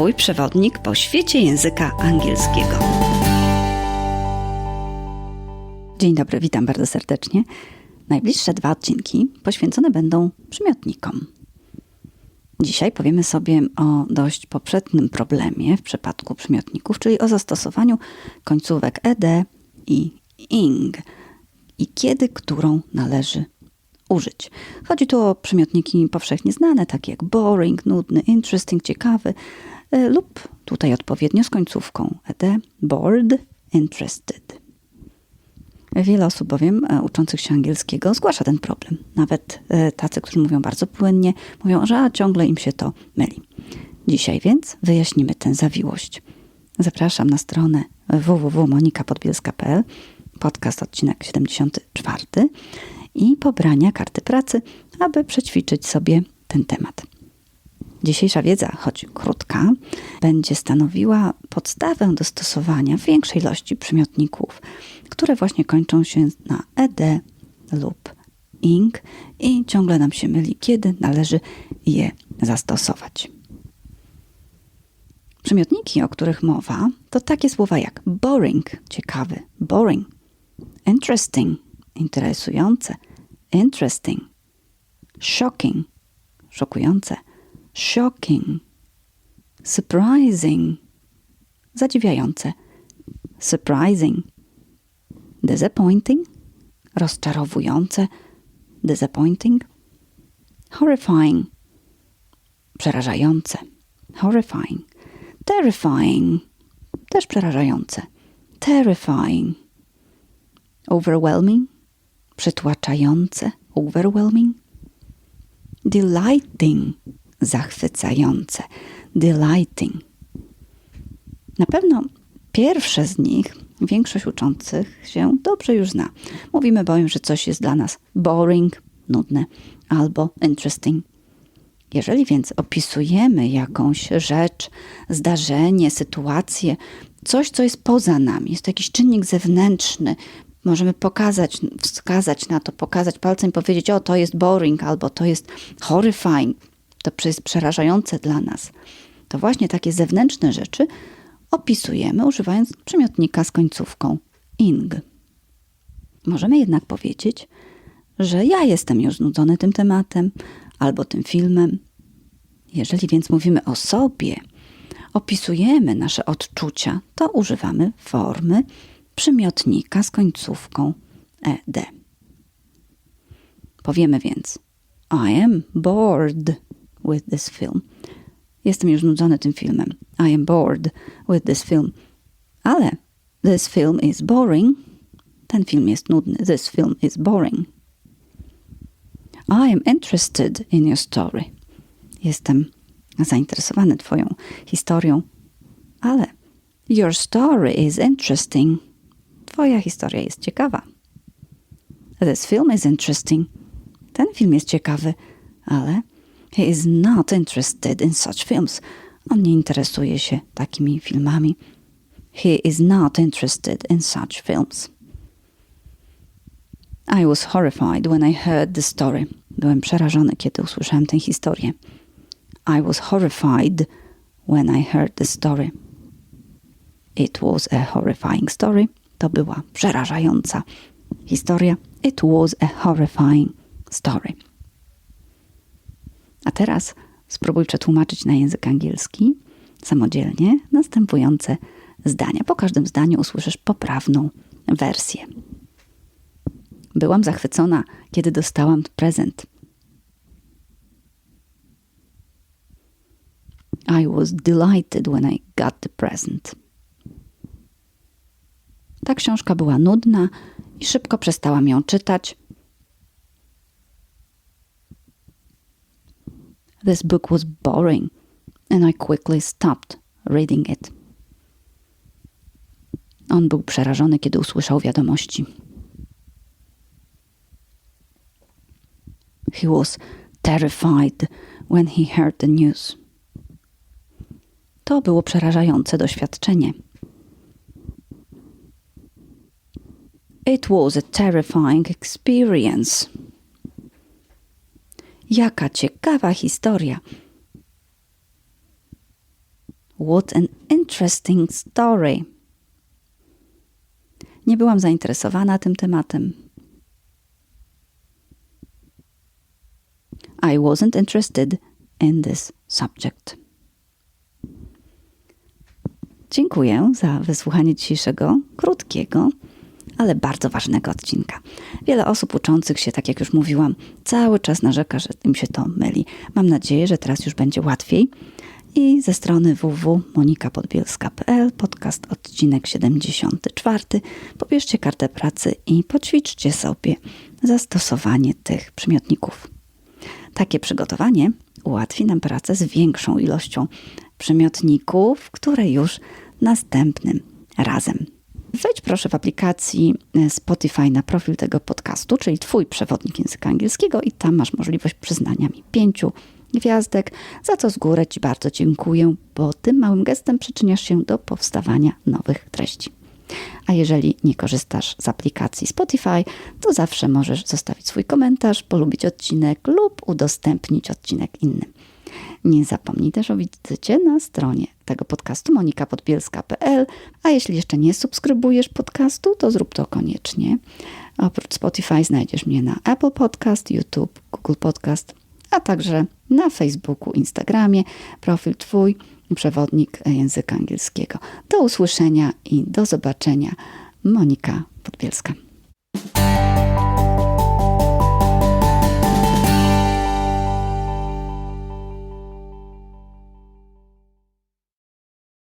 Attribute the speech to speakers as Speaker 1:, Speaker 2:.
Speaker 1: Twój przewodnik po świecie języka angielskiego. Dzień dobry, witam bardzo serdecznie. Najbliższe dwa odcinki poświęcone będą przymiotnikom. Dzisiaj powiemy sobie o dość poprzednim problemie w przypadku przymiotników, czyli o zastosowaniu końcówek ed i ing i kiedy którą należy użyć. Chodzi tu o przymiotniki powszechnie znane, takie jak boring, nudny, interesting, ciekawy, lub tutaj odpowiednio z końcówką ed, bored, interested. Wiele osób bowiem e, uczących się angielskiego zgłasza ten problem. Nawet e, tacy, którzy mówią bardzo płynnie, mówią, że a, ciągle im się to myli. Dzisiaj więc wyjaśnimy tę zawiłość. Zapraszam na stronę www.monikapodbielska.pl, podcast odcinek 74 i pobrania karty pracy, aby przećwiczyć sobie ten temat. Dzisiejsza wiedza, choć krótka, będzie stanowiła podstawę do stosowania większej ilości przymiotników, które właśnie kończą się na ed lub ing i ciągle nam się myli, kiedy należy je zastosować. Przymiotniki, o których mowa, to takie słowa jak boring, ciekawy, boring, interesting, interesujące, interesting, shocking, szokujące, shocking, surprising, zadziwiające, surprising, disappointing, rozczarowujące, disappointing, horrifying, przerażające, horrifying, terrifying, też przerażające, terrifying, overwhelming, przytłaczające, overwhelming, delighting, zachwycające, delighting. Na pewno pierwsze z nich większość uczących się dobrze już zna. Mówimy bowiem, że coś jest dla nas boring, nudne albo interesting. Jeżeli więc opisujemy jakąś rzecz, zdarzenie, sytuację, coś, co jest poza nami, jest to jakiś czynnik zewnętrzny, możemy pokazać, wskazać na to, pokazać palcem i powiedzieć: O, to jest boring, albo to jest horrifying, to jest przerażające dla nas. To właśnie takie zewnętrzne rzeczy opisujemy używając przymiotnika z końcówką ing. Możemy jednak powiedzieć, że ja jestem już znudzony tym tematem albo tym filmem. Jeżeli więc mówimy o sobie, opisujemy nasze odczucia, to używamy formy przymiotnika z końcówką ed. Powiemy więc I am bored with this film. Jestem już znudzony tym filmem. I am bored with this film. Ale this film is boring. Ten film jest nudny. This film is boring. I am interested in your story. Jestem zainteresowany Twoją historią, ale your story is interesting. Twoja historia jest ciekawa. This film is interesting. Ten film jest ciekawy, ale he is not interested in such films. On nie interesuje się takimi filmami. He is not interested in such films. I was horrified when I heard the story. Byłem przerażony, kiedy usłyszałem tę historię. I was horrified when I heard the story. It was a horrifying story. To była przerażająca historia. It was a horrifying story. A teraz spróbuj przetłumaczyć na język angielski samodzielnie następujące zdania. Po każdym zdaniu usłyszysz poprawną wersję. Byłam zachwycona, kiedy dostałam prezent. I was delighted when I got the present. Ta książka była nudna i szybko przestałam ją czytać. This book was boring and I quickly stopped reading it. On był przerażony, kiedy usłyszał wiadomości. He was terrified when he heard the news. To było przerażające doświadczenie. It was a terrifying experience. Jaka ciekawa historia. What an interesting story. Nie byłam zainteresowana tym tematem. I wasn't interested in this subject. Dziękuję za wysłuchanie dzisiejszego, krótkiego, ale bardzo ważnego odcinka. Wiele osób uczących się, tak jak już mówiłam, cały czas narzeka, że im się to myli. Mam nadzieję, że teraz już będzie łatwiej. I ze strony www.monikapodbielska.pl podcast odcinek 74. Pobierzcie kartę pracy i poćwiczcie sobie zastosowanie tych przymiotników. Takie przygotowanie ułatwi nam pracę z większą ilością przymiotników, które już następnym razem. Wejdź proszę w aplikacji Spotify na profil tego podcastu, czyli Twój przewodnik języka angielskiego, i tam masz możliwość przyznania mi pięciu gwiazdek, za co z góry Ci bardzo dziękuję, bo tym małym gestem przyczyniasz się do powstawania nowych treści. A jeżeli nie korzystasz z aplikacji Spotify, to zawsze możesz zostawić swój komentarz, polubić odcinek lub udostępnić odcinek innym. Nie zapomnij też o wizycie na stronie tego podcastu monikapodbielska.pl, a jeśli jeszcze nie subskrybujesz podcastu, to zrób to koniecznie. Oprócz Spotify znajdziesz mnie na Apple Podcast, YouTube, Google Podcast, a także na Facebooku, Instagramie, profil Twój, przewodnik języka angielskiego. Do usłyszenia i do zobaczenia. Monika Podbielska.